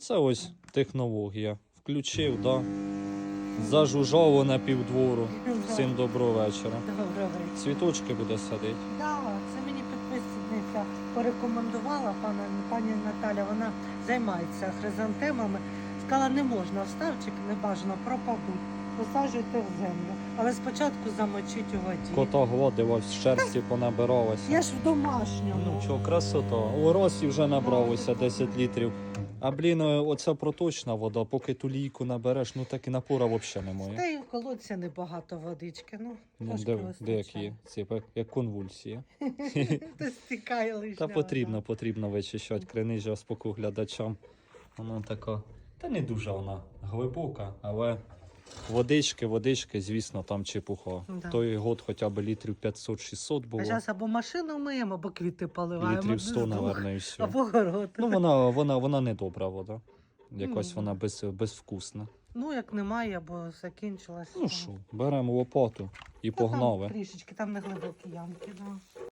Оце ось технологія. Включив, да. Зажужжало на півдвору. Всім доброго вечора. Доброго вечора. Цвіточки буде садити. Дала, це мені підписниця порекомендувала пана пані Наталя. Вона займається хризантемами. Сказала, не можна вставчик, не бажано пропадуть. Посаджуйте в землю. Але спочатку замочіть у воді. Кота гладила, в шерсті понабиралася. Я ж в домашньому. Ну що, красота. У Росі вже набралося 10 літрів. А блін, оця проточна вода, поки ту лійку набереш, ну так і напора взагалі немає. Та й в колодці небагато водички. Ну, Ну, де, деякі, ці, як- конвульсії. Та стікає лишня Та потрібно, вода. потрібно вичищати кринижа споку глядачам. Вона така, та не дуже вона глибока, але водички, водички, звісно, там чепуха. Да. Той год хоча б літрів 500-600 було. А зараз або машину миємо, або квіти поливаємо. Літрів 100, двох. і все. Або город. Ну, вона, вона, вона не добра вода. Якось Ну. вона без, безвкусна. Ну, як немає, або закінчилась. Ну що, беремо лопату і Та там. Трішечки, там не глибокі ямки. Да.